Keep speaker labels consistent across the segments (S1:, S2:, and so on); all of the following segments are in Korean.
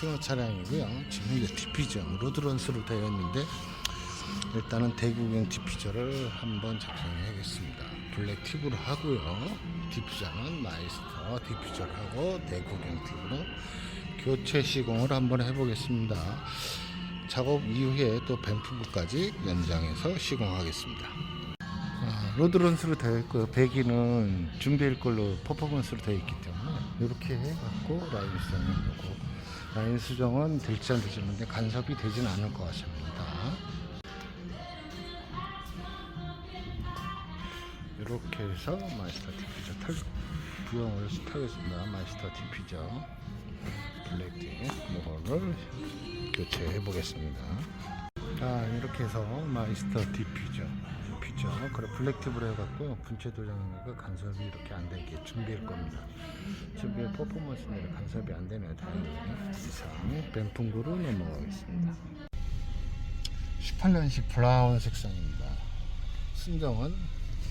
S1: 스팅어 차량이고요. 지금 이제 디피저로 드론스로 되어 있는데 일단은 대구경 디피저를 한번 작성해야겠습니다. 블랙 팁으로 하고요. 디피저는 마이스터 디피저를 하고 대구경 팁으로 교체 시공을 한번 해보겠습니다. 작업 이후에 또 뱀프부까지 연장해서 시공하겠습니다. 아, 로드런스로 되어 있고 배기는 중대일 걸로 퍼포먼스로 되어 있기 때문에 이렇게 해갖고 라인 수정을 하고 라인 수정은 될지 안 될지 모르는데 간섭이 되진 않을 것 같습니다. 이렇게 해서 마스터 디피저 탈 부형을 타겠습니다. 마스터 디피저 블랙티 모어를 교체해 보겠습니다. 자 이렇게 해서 마이스터 디퓨저 디퓨저 그래 블랙팁으로 해갖고 분체 도장이니까 간섭이 이렇게 안 되게 준비할 겁니다. 준비 퍼포먼스는 간섭이 안 되네요 다행히. 이상 뱀풍구로 넘어가겠습니다. 18년식 브라운 색상입니다. 순정은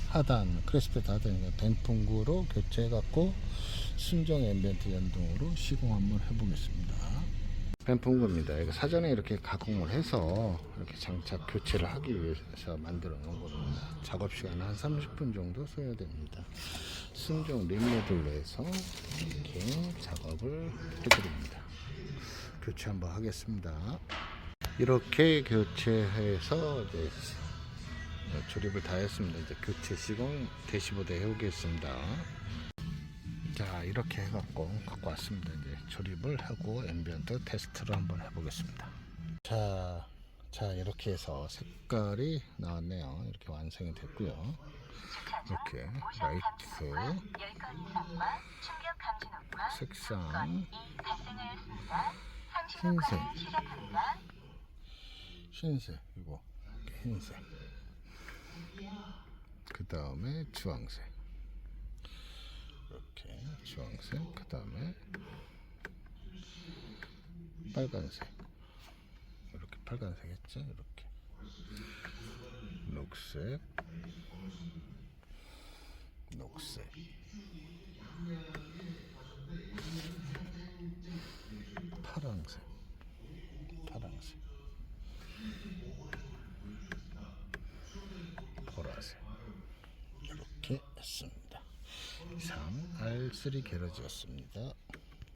S1: 하단 크레스페트 하단이니까 뱀풍구로 교체해갖고 순정 앰비언트 연동으로 시공 한번 해보겠습니다 뱀풍구입니다. 이거 사전에 이렇게 가공을 해서 이렇게 장착 교체를 하기 위해서 만들어 놓은 겁니다. 작업 시간 한 30분 정도 소요됩니다. 순정 림모듈로 해서 이렇게 작업을 해드립니다. 교체 한번 하겠습니다. 이렇게 교체해서 이제 조립을 다 했습니다. 이제 교체 시공 대시보드 해오겠습니다. 자 이렇게 해갖고 갖고 왔습니다. 이제 조립을 하고 앰비언트 테스트를 한번 해보겠습니다. 자, 자 이렇게 해서 색깔이 나왔네요. 이렇게 완성이 됐고요. 이렇게 라이트 색상. 흰색. 흰색 이거. 흰색. 그 다음에 주황색 주황색 그 다음에 빨간색. 이렇게 빨간색 했죠 이렇게. 녹색. 녹색. 파랑색. 파랑색. 보라색. 이렇게 했습니다. 이상 R3 게러지였습니다.